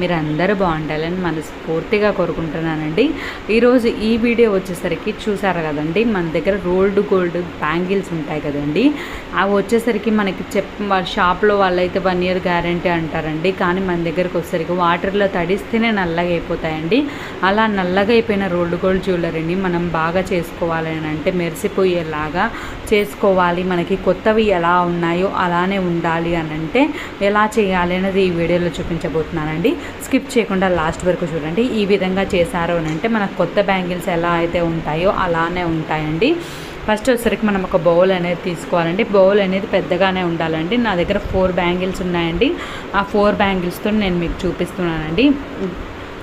మీరందరూ బాగుండాలని మనస్ఫూర్తిగా కోరుకుంటున్నానండి. ఈరోజు ఈ వీడియో వచ్చేసరికి చూసారు కదండి మన దగ్గర రోల్డ్ గోల్డ్ బ్యాంగిల్స్ ఉంటాయి కదండి. అవి వచ్చేసరికి మనకి చెప్ వాళ్ళ షాప్లో వాళ్ళైతే వన్ ఇయర్ గ్యారంటీ అంటారండి. కానీ మన దగ్గరకు వచ్చేసరికి వాటర్లో తడిస్తేనే నల్లగా అయిపోతాయండి. అలా నల్లగా అయిపోయిన రోల్డ్ గోల్డ్ జ్యువెలరీని మనం బాగా చేసుకోవాలి అని అంటే మెరిసిపోయేలాగా చేసుకోవాలి. మనకి కొత్తవి ఎలా ఉన్నాయో అలానే ఉండాలి అని అంటే ఎలా చేయాలి అనేది ఈ వీడియోలో చూపించబోతున్నానండి. స్కిప్ చేయకుండా లాస్ట్ వరకు చూడండి. ఈ విధంగా చేశారు అని అంటే మనకు కొత్త బ్యాంగిల్స్ ఎలా అయితే ఉంటాయో అలానే ఉంటాయండి. ఫస్ట్ వచ్చేసరికి మనం ఒక బౌల్ అనేది తీసుకోవాలండి. బౌల్ అనేది పెద్దగానే ఉండాలండి. నా దగ్గర ఫోర్ బ్యాంగిల్స్ ఉన్నాయండి. ఆ ఫోర్ బ్యాంగిల్స్తో నేను మీకు చూపిస్తున్నానండి.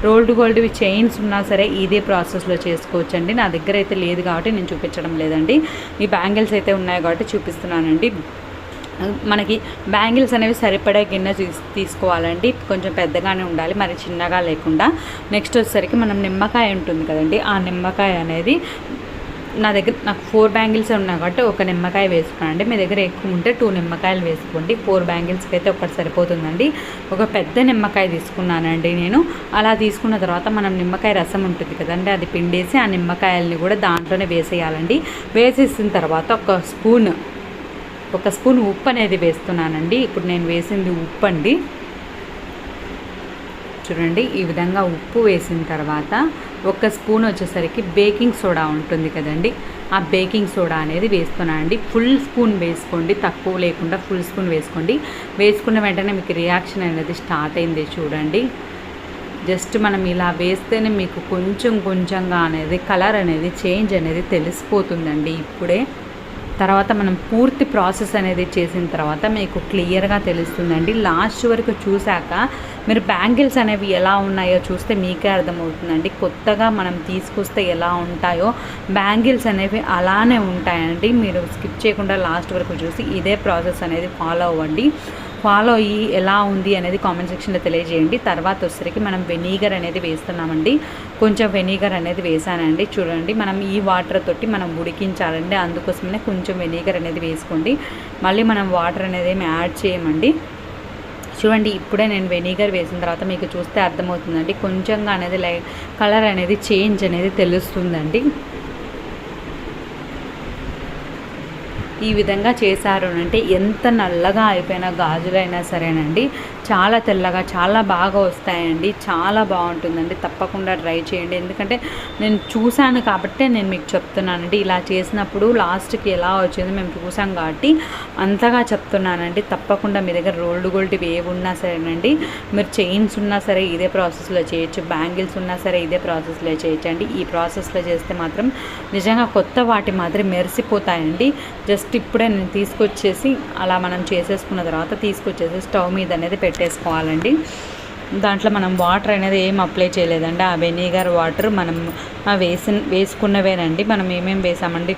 రోల్డ్ గోల్డ్వి చైన్స్ ఉన్నా సరే ఇదే ప్రాసెస్లో చేసుకోవచ్చండి. నా దగ్గర అయితే లేదు కాబట్టి నేను చూపించడం లేదండి. ఈ బ్యాంగిల్స్ అయితే ఉన్నాయి కాబట్టి చూపిస్తున్నానండి. మనకి బ్యాంగిల్స్ అనేవి సరిపడే గిన్నె తీసుకోవాలండి. కొంచెం పెద్దగానే ఉండాలి మరి చిన్నగా లేకుండా. నెక్స్ట్ వచ్చేసరికి మనం నిమ్మకాయ ఉంటుంది కదండి ఆ నిమ్మకాయ అనేది నా దగ్గర నాకు ఫోర్ బ్యాంగిల్స్ ఉన్నాయి కాబట్టి ఒక నిమ్మకాయ వేసుకున్నానండి మీ దగ్గర ఎక్కువ ఉంటే టూ నిమ్మకాయలు వేసుకోండి. ఫోర్ బ్యాంగిల్స్కి అయితే ఒకటి సరిపోతుందండి. ఒక పెద్ద నిమ్మకాయ తీసుకున్నానండి నేను. అలా తీసుకున్న తర్వాత మనం నిమ్మకాయ రసం ఉంటుంది కదండి అది పిండేసి ఆ నిమ్మకాయలని కూడా దాంట్లోనే వేసేయాలండి. వేసేసిన తర్వాత ఒక స్పూన్ ఒక స్పూన్ ఉప్పు అనేది వేస్తున్నానండి. ఇప్పుడు నేను వేసింది ఉప్పు అండి చూడండి ఈ విధంగా ఉప్పు వేసిన తర్వాత ఒక స్పూన్ వచ్చేసరికి బేకింగ్ సోడా ఉంటుంది కదండి. ఆ బేకింగ్ సోడా అనేది వేస్తున్నానండి. ఫుల్ స్పూన్ వేసుకోండి తక్కువ లేకుండా ఫుల్ స్పూన్ వేసుకోండి. వేసుకున్న వెంటనే మీకు రియాక్షన్ అనేది స్టార్ట్ అయింది చూడండి. జస్ట్ మనం ఇలా వేస్తేనే మీకు కొంచెం కొంచెంగా అనేది కలర్ అనేది చేంజ్ అనేది తెలిసిపోతుందండి ఇప్పుడే. తర్వాత మనం పూర్తి ప్రాసెస్ అనేది చేసిన తర్వాత మీకు క్లియర్గా తెలుస్తుందండి. లాస్ట్ వరకు చూశాక మీరు బ్యాంగిల్స్ అనేవి ఎలా ఉన్నాయో చూస్తే మీకే అర్థమవుతుందండి. కొత్తగా మనం తీసుకొస్తే ఎలా ఉంటాయో బ్యాంగిల్స్ అనేవి అలానే ఉంటాయండి. మీరు స్కిప్ చేయకుండా లాస్ట్ వరకు చూసి ఇదే ప్రాసెస్ అనేది ఫాలో అవ్వండి. ఫాలో అయ్యి ఎలా ఉంది అనేది కామెంట్ సెక్షన్లో తెలియజేయండి. తర్వాత వచ్చేసరికి మనం వెనిగర్ అనేది వేస్తున్నామండి. కొంచెం వెనిగర్ అనేది వేసానండి. చూడండి మనం ఈ వాటర్ తోటి మనం ఉడికించాలండి. అందుకోసమే కొంచెం వెనిగర్ అనేది వేసుకోండి. మళ్ళీ మనం వాటర్ అనేది ఏమి యాడ్ చేయమండి. చూడండి ఇప్పుడే నేను వెనిగర్ వేసిన తర్వాత మీకు చూస్తే అర్థమవుతుందండి. కొంచెంగా అనేది లై కలర్ అనేది చేంజ్ అనేది తెలుస్తుందండి. ఈ విధంగా చేశారు అంటే ఎంత నల్లగా అయిపోయిన గాజులైనా సరేనండి. చాలా తెల్లగా చాలా బాగా వస్తాయండి. చాలా బాగుంటుందండి. తప్పకుండా ట్రై చేయండి. ఎందుకంటే నేను చూశాను కాబట్టే నేను మీకు చెప్తున్నానండి. ఇలా చేసినప్పుడు లాస్ట్కి ఎలా వచ్చింది మేము చూసాం కాబట్టి అంతగా చెప్తున్నానండి. తప్పకుండా మీ దగ్గర రోల్డ్ గోల్డ్ ఏవి ఉన్నా సరేనండి. మీరు చైన్స్ ఉన్నా సరే ఇదే ప్రాసెస్లో చేయొచ్చు. బ్యాంగిల్స్ ఉన్నా సరే ఇదే ప్రాసెస్లో చేయొచ్చండి ఈ ప్రాసెస్లో చేస్తే మాత్రం నిజంగా కొత్త వాటి మాదిరి మెరిసిపోతాయండి. జస్ట్ ఇప్పుడే నేను తీసుకొచ్చేసి అలా మనం చేసేసుకున్న తర్వాత తీసుకొచ్చేసి స్టవ్ మీద అనేది పెట్టేసుకోవాలండి. దాంట్లో మనం వాటర్ అనేది ఏం అప్లై చేయలేదండి. ఆ వెనిగర్ వాటర్ మనం వేసి వేసిన వేసుకున్నవేనండి. మనం ఏమేమి వేసామండి?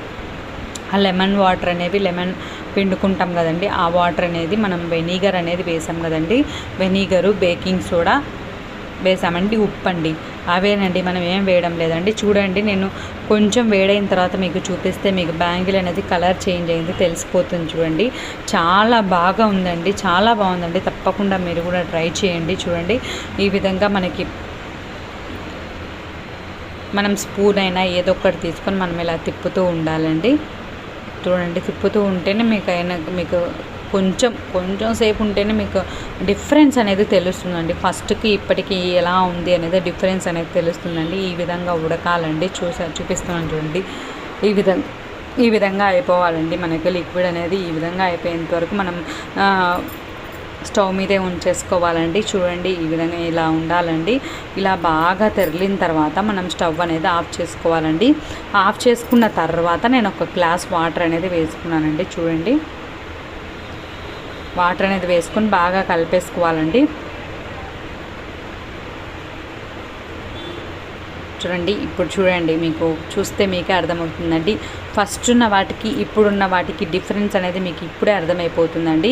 ఆ లెమన్ వాటర్ అనేవి లెమన్ పిండుకుంటాం కదండి. ఆ వాటర్ అనేది మనం వెనిగర్ అనేది వేసాం కదండి. వెనిగరు బేకింగ్ సోడా వేసామండి. ఉప్పు అండి అవేనండి మనం ఏం వేయడం లేదండి. చూడండి నేను కొంచెం వేడైన తర్వాత మీకు చూపిస్తే మీకు బ్యాంగిల్ అనేది కలర్ చేంజ్ అయింది తెలిసిపోతుంది చూడండి. చాలా బాగా ఉందండి చాలా బాగుందండి. తప్పకుండా మీరు కూడా ట్రై చేయండి చూడండి. ఈ విధంగా మనకి మనం స్పూన్ అయినా ఏదో ఒకటి తీసుకొని మనం ఇలా తిప్పుతూ ఉండాలండి. చూడండి తిప్పుతూ ఉంటేనే మీకు అయినా మీకు కొంచెం కొంచెం సేపు ఉంటేనే మీకు డిఫరెన్స్ అనేది తెలుస్తుందండి. ఫస్ట్కి ఇప్పటికి ఎలా ఉంది అనేది డిఫరెన్స్ అనేది తెలుస్తుందండి. ఈ విధంగా ఉడకాలండి. చూసా చూపిస్తున్నాను చూడండి. ఈ విధంగా ఈ విధంగా అయిపోవాలండి. మనకి లిక్విడ్ అనేది ఈ విధంగా అయిపోయేంత వరకు మనం స్టవ్ మీదే ఉంచేసుకోవాలండి. చూడండి ఈ విధంగా ఇలా ఉండాలండి. ఇలా బాగా తెరిలిన తర్వాత మనం స్టవ్ అనేది ఆఫ్ చేసుకోవాలండి. ఆఫ్ చేసుకున్న తర్వాత నేను ఒక గ్లాస్ వాటర్ అనేది వేసుకున్నానండి. చూడండి. వాటర్ అనేది వేసుకొని బాగా కలిపేసుకోవాలండి. చూడండి ఇప్పుడు చూడండి మీకు చూస్తే మీకే అర్థమవుతుందండి. ఫస్ట్ ఉన్న వాటికి ఇప్పుడున్న వాటికి డిఫరెన్స్ అనేది మీకు ఇప్పుడే అర్థమైపోతుందండి.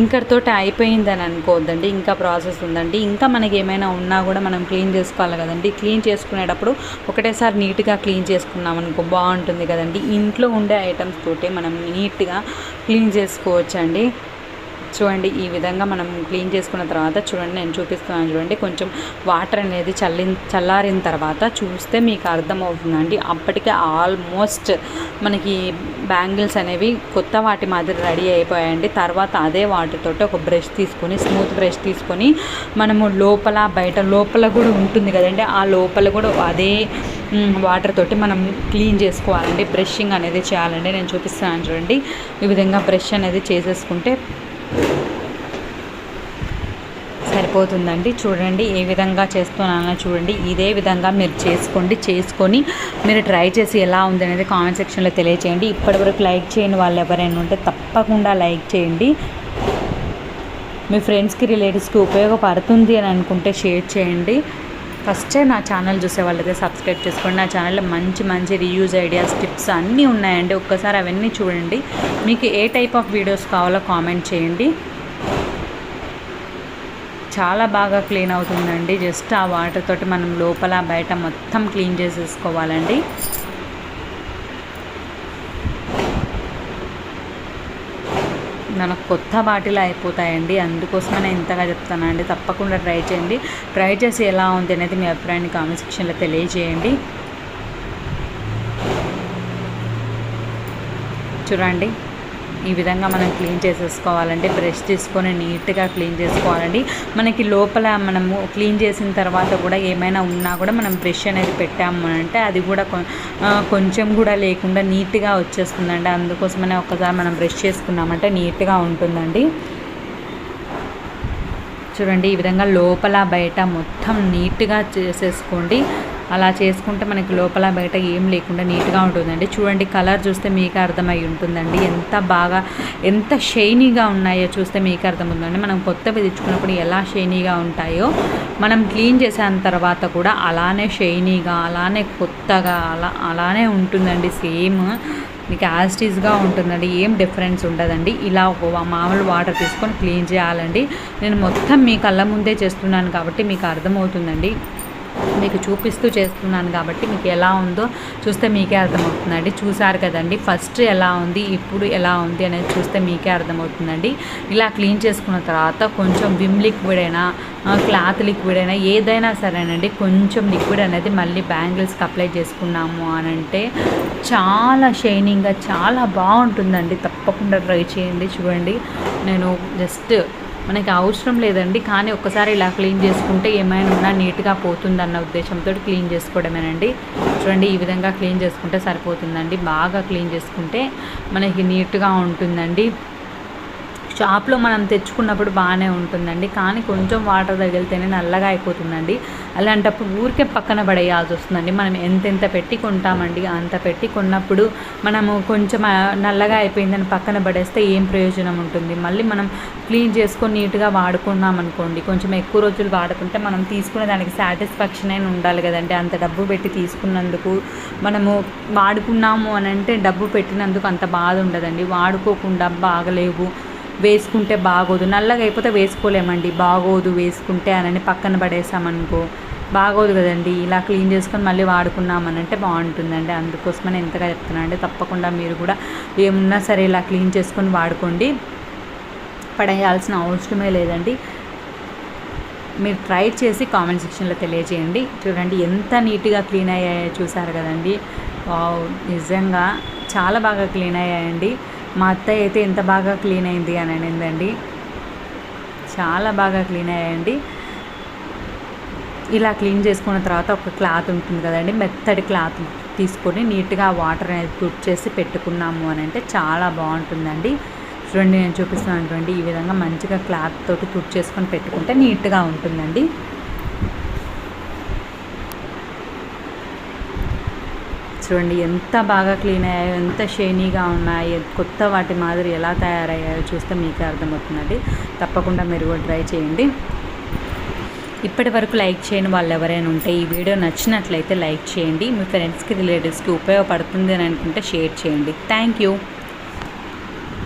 ఇంకటితోటి అయిపోయిందని అనుకోవద్దండి ఇంకా ప్రాసెస్ ఉందండి. ఇంకా మనకి ఏమైనా ఉన్నా కూడా మనం క్లీన్ చేసుకోవాలి కదండి. క్లీన్ చేసుకునేటప్పుడు ఒకటేసారి నీట్గా క్లీన్ చేసుకున్నాం అనుకో బాగుంటుంది కదండి. ఇంట్లో ఉండే ఐటమ్స్ తోటే మనం నీట్గా క్లీన్ చేసుకోవచ్చండి. చూడండి ఈ విధంగా మనం క్లీన్ చేసుకున్న తర్వాత చూడండి నేను చూపిస్తున్నాను చూడండి కొంచెం వాటర్ అనేది చల్లి చల్లారిన తర్వాత చూస్తే మీకు అర్థమవుతుందండి. అప్పటికే ఆల్మోస్ట్ మనకి బ్యాంగిల్స్ అనేవి కొత్త వాటి మాదిరి రెడీ అయిపోయాయండి. తర్వాత అదే వాటితోటి ఒక బ్రష్ తీసుకొని స్మూత్ బ్రష్ తీసుకొని మనము లోపల బయట లోపల కూడా ఉంటుంది కదండి. ఆ లోపల కూడా అదే వాటర్ తోటి మనం క్లీన్ చేసుకోవాలండి. బ్రషింగ్ అనేది చేయాలండి. నేను చూపిస్తాను చూడండి. ఈ విధంగా బ్రష్ అనేది చేసేసుకుంటే సరిపోతుందండి. చూడండి ఏ విధంగా చేస్తున్నానో చూడండి. ఇదే విధంగా మీరు చేసుకోండి చేసుకొని మీరు ట్రై చేసి ఎలా ఉంది అనేది కామెంట్ సెక్షన్లో తెలియచేయండి. ఇప్పటివరకు లైక్ చేయని వాళ్ళు ఎవరైనా ఉంటే తప్పకుండా లైక్ చేయండి. మీ ఫ్రెండ్స్కి రిలేటివ్స్కి ఉపయోగపడుతుంది అని అనుకుంటే షేర్ చేయండి. ఫస్టే నా ఛానల్ చూసే వాళ్ళైతే సబ్స్క్రైబ్ చేసుకోండి. నా ఛానల్లో మంచి మంచి రీయూజ్ ఐడియాస్ టిప్స్ అన్నీ ఉన్నాయండి. ఒక్కసారి అవన్నీ చూడండి. మీకు ఏ టైప్ ఆఫ్ వీడియోస్ కావాలో కామెంట్ చేయండి. చాలా బాగా క్లీన్ అవుతుందండి. జస్ట్ ఆ వాటర్ తోటి మనం లోపల బయట మొత్తం క్లీన్ చేసేసుకోవాలండి. మనకు కొత్త బాటిల్ అయిపోతాయండి. అందుకోసమే నేను ఇంతగా చెప్తానండి తప్పకుండా ట్రై చేయండి. ట్రై చేసి ఎలా ఉంది అనేది మీ అభిప్రాయాన్ని కామెంట్ సెక్షన్లో తెలియజేయండి. చూడండి. ఈ విధంగా మనం క్లీన్ చేసేసుకోవాలండి బ్రష్ తీసుకొని నీట్గా క్లీన్ చేసుకోవాలండి. మనకి లోపల మనము క్లీన్ చేసిన తర్వాత కూడా ఏమైనా ఉన్నా కూడా మనం బ్రష్ అనేది పెట్టాము అంటే అది కూడా కొంచెం కూడా లేకుండా నీట్గా వచ్చేస్తుందండి. అందుకోసమనే ఒక్కసారి మనం బ్రష్ చేసుకున్నామంటే నీట్గా ఉంటుందండి. చూడండి ఈ విధంగా లోపల బయట మొత్తం నీట్గా చేసేసుకోండి. అలా చేసుకుంటే మనకి లోపల బయట ఏం లేకుండా నీట్గా ఉంటుందండి. చూడండి కలర్ చూస్తే మీకు అర్థమై ఉంటుందండి. ఎంత బాగా ఎంత షైనీగా ఉన్నాయో చూస్తే మీకు అర్థమవుతుందండి. మనం కొత్తవి తెచ్చుకున్నప్పుడు ఎలా షైనీగా ఉంటాయో మనం క్లీన్ చేసిన తర్వాత కూడా అలానే షైనీగా అలానే కొత్తగా అలా అలానే ఉంటుందండి. సేమ్ మీకు యాస్టీస్గా ఉంటుందండి. ఏం డిఫరెన్స్ ఉండదండి. ఇలా ఒక మామూలు వాటర్ తీసుకొని క్లీన్ చేయాలండి. నేను మొత్తం మీ కళ్ళ ముందే చేస్తున్నాను కాబట్టి మీకు అర్థమవుతుందండి. మీకు చూపిస్తూ చేస్తున్నాను కాబట్టి మీకు ఎలా ఉందో చూస్తే మీకే అర్థమవుతుందండి. చూసారు కదండి ఫస్ట్ ఎలా ఉంది ఇప్పుడు ఎలా ఉంది అనేది చూస్తే మీకే అర్థమవుతుందండి. ఇలా క్లీన్ చేసుకున్న తర్వాత కొంచెం విమ్ లిక్విడ్ అయినా క్లాత్ లిక్విడ్ అయినా ఏదైనా సరేనండి కొంచెం లిక్విడ్ అనేది మళ్ళీ బ్యాంగిల్స్కి అప్లై చేసుకున్నాము అని అంటే చాలా షైనింగ్గా చాలా బాగుంటుందండి. తప్పకుండా ట్రై చేయండి చూడండి. నేను జస్ట్ మనకి అవసరం లేదండి. కానీ ఒక్కసారి ఇలా క్లీన్ చేసుకుంటే ఏమైనా ఉన్నా నీట్గా పోతుందన్న ఉద్దేశంతో క్లీన్ చేసుకోవడమేనండి. చూడండి ఈ విధంగా క్లీన్ చేసుకుంటే సరిపోతుందండి. బాగా క్లీన్ చేసుకుంటే మనకి నీట్గా ఉంటుందండి. షాప్లో మనం తెచ్చుకున్నప్పుడు బాగానే ఉంటుందండి. కానీ కొంచెం వాటర్ తగిలితేనే నల్లగా అయిపోతుందండి. అలాంటప్పుడు ఊరికే పక్కన పడేయాల్సి వస్తుందండి. మనం ఎంతెంత పెట్టి కొంటామండి అంత పెట్టి కొన్నప్పుడు మనము కొంచెం నల్లగా అయిపోయిందని పక్కన పడేస్తే ఏం ప్రయోజనం ఉంటుంది? మళ్ళీ మనం క్లీన్ చేసుకొని నీట్గా వాడుకున్నాం అనుకోండి కొంచెం ఎక్కువ రోజులు వాడుకుంటే మనం తీసుకునే దానికి సాటిస్ఫాక్షన్ అయిన ఉండాలి కదండి. అంత డబ్బు పెట్టి తీసుకున్నందుకు మనము వాడుకున్నాము అని అంటే డబ్బు పెట్టినందుకు అంత బాధ ఉండదండి. వాడుకోకుండా బాగలేవు. వేసుకుంటే బాగోదు. నల్లగా అయిపోతే వేసుకోలేమండి. బాగోదు వేసుకుంటే అని పక్కన పడేసామనుకో బాగోదు కదండి. ఇలా క్లీన్ చేసుకొని మళ్ళీ వాడుకున్నామనంటే బాగుంటుందండి. అందుకోసమని ఎంతగా చెప్తున్నానండి తప్పకుండా మీరు కూడా ఏమున్నా సరే ఇలా క్లీన్ చేసుకొని వాడుకోండి. పడేయాల్సిన అవసరమే లేదండి. మీరు ట్రై చేసి కామెంట్ సెక్షన్లో తెలియజేయండి. చూడండి ఎంత నీట్గా క్లీన్ అయ్యాయో చూసారు కదండి. నిజంగా చాలా బాగా క్లీన్ అయ్యాయండి. మా అత్తయ్య అయితే ఎంత బాగా క్లీన్ అయింది అని అనిందండి. చాలా బాగా క్లీన్ అయ్యాయండి. ఇలా క్లీన్ చేసుకున్న తర్వాత ఒక క్లాత్ ఉంటుంది కదండి మెత్తడి క్లాత్ తీసుకొని నీట్గా వాటర్ అనేది తుట్ చేసి పెట్టుకున్నాము అని అంటే చాలా బాగుంటుందండి. చూడండి నేను చూపిస్తున్నాను చూడండి ఈ విధంగా మంచిగా క్లాత్ తోటి తుట్ చేసుకొని పెట్టుకుంటే నీట్గా ఉంటుందండి. చూడండి ఎంత బాగా క్లీన్ అయ్యాయో ఎంత షైనీగా ఉన్నాయి కొత్త వాటి మాదిరి ఎలా తయారయ్యాయో చూస్తే మీకే అర్థమవుతుందండి. తప్పకుండా మీరు కూడా ట్రై చేయండి. ఇప్పటి వరకు లైక్ చేయని వాళ్ళు ఎవరైనా ఉంటే ఈ వీడియో నచ్చినట్లయితే లైక్ చేయండి. మీ ఫ్రెండ్స్కి రిలేటివ్స్కి ఉపయోగపడుతుంది అని అనుకుంటే షేర్ చేయండి. Thank you.